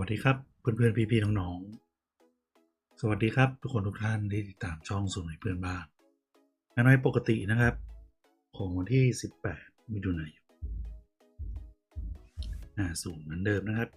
วัสดีครับเพื่อนๆพี่ๆน้องๆ สวัสดีครับทุกคนทุกท่านที่ติดตามช่องสูนย์เพื่อนบ้านงานน้อยปกตินะครับ ของวันที่ 18 มิถุนายนอ่าสูงเหมือนเดิมนะครับ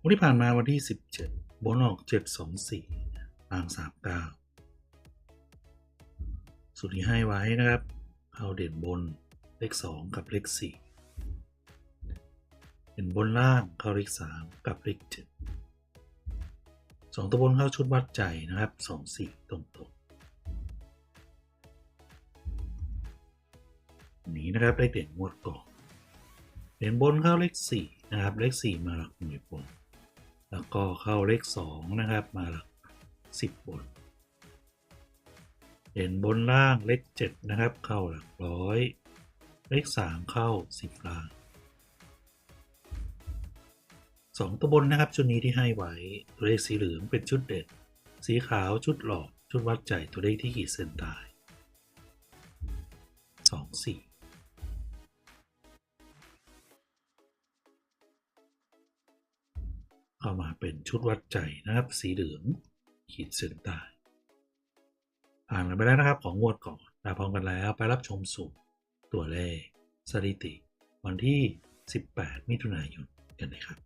วันที่ผ่านมาวันที่ 17 บนออก 724ล่าง39สุดที่ให้ไว้นะครับเข้าเด่นบนเลข 2 กับเลข 4 เป็นบนล่างเข้าเลขสามกับเลขเจ็ดสองตัวบนเข้าชุดวัดใจนะครับสองสี่ตรงตรงๆนี้นะครับเลขเด่นงวดก่อนเด่นบนเข้าเลขสี่นะครับเลขสี่มาหลักหน่วยบน แล้วก็เข้าเลขสองนะครับมาหลักสิบบนเด่นบนล่างเลขเจ็ดนะครับเข้าหลักร้อย เลขสามเข้าสิบล่าง สองตัวบนนะครับ ชุดนี้ที่ให้ไว้ตัวเลขสีเหลืองเป็นชุดเด่นสีขาวชุดหลอก ชุดวัดใจตัวเลขที่ขีดเส้นใต้สองสี่เข้ามาเป็นชุดวัดใจนะครับ สีเหลืองขีดเส้นใต้ผ่านกันไปแล้วนะครับของงวดก่อนมาพร้อมกันแล้วไปรับชมสูตรตัวเลข สถิติ วันที่ 18 มิถุนายนกันเลยครับ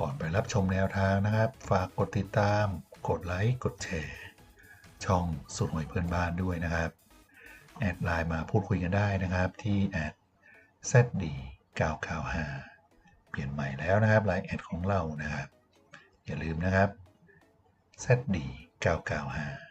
ก่อนไปรับชมแนวทางนะครับ ฝากกดติดตาม กดไลค์ กดแชร์ ช่องสุดหวยเพื่อนบ้านด้วยนะครับ แอดไลน์มาพูดคุยกันได้นะครับที่แอด zd995 เปลี่ยนใหม่แล้วนะครับไลน์แอดของเรานะครับ อย่าลืมนะครับเซดีก้าวข่าวหา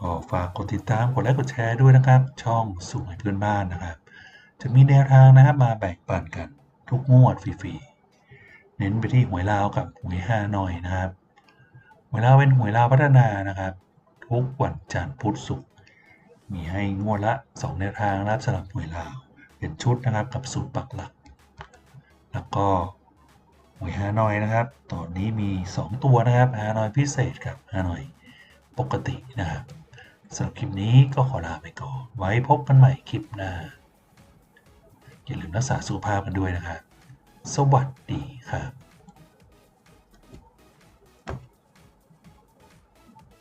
ก็ฝากกดติดตามกดไลค์กดแชร์ด้วยนะครับ ช่องสุ่มให้เพื่อนบ้านนะครับ จะมีแนวทางนะครับมาแบ่งปันกันทุกงวดฟรีๆเน้นไปที่หวยลาวกับหวยฮานอยนะครับหวยลาวเป็นหวยลาวพัฒนานะครับ ทุกวันจันทร์พุธศุกร์มีให้งวดละ2แนวทางนะครับสำหรับหวยลาวเป็นชุดนะครับกับสูตรปักหลัก แล้วก็หวยฮานอยนะครับ ตอนนี้มี 2 ตัวนะครับฮานอยพิเศษกับฮานอยปกตินะครับ สำหรับคลิปนี้ก็ขอลาไปก่อน ไว้พบกันใหม่คลิปหน้า อย่าลืมรักษาสุขภาพกันด้วยนะครับ สวัสดีครับ